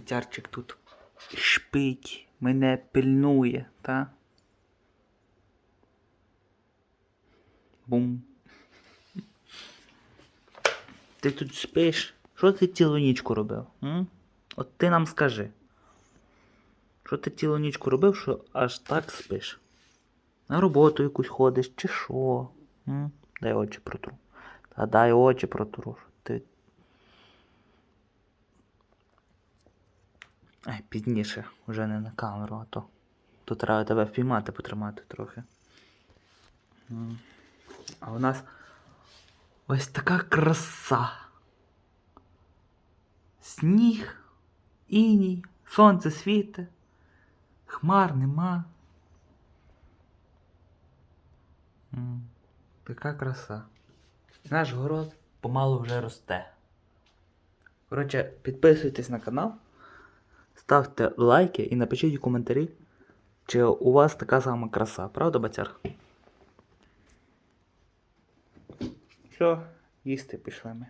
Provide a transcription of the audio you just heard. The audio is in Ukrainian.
Отярчик тут шпить, мене пильнує, та? Бум. Ти тут спиш? Що ти цілу нічку робив? М? От ти нам скажи. Що ти цілу нічку робив, що аж так спиш? На роботу якусь ходиш, чи що? М? Дай очі протру. Та дай очі протру. Ти... Ай, пізніше, вже не на камеру, а то. Тут треба тебе впіймати, потримати трохи. А у нас ось така краса. Сніг, іній, сонце світе, хмар нема. Така краса. Наш город помалу вже росте. Коротше, підписуйтесь на канал, ставте лайки і напишіть у коментарі, чи у вас така сама краса, правда, бацяр? Все, їсти пішли ми.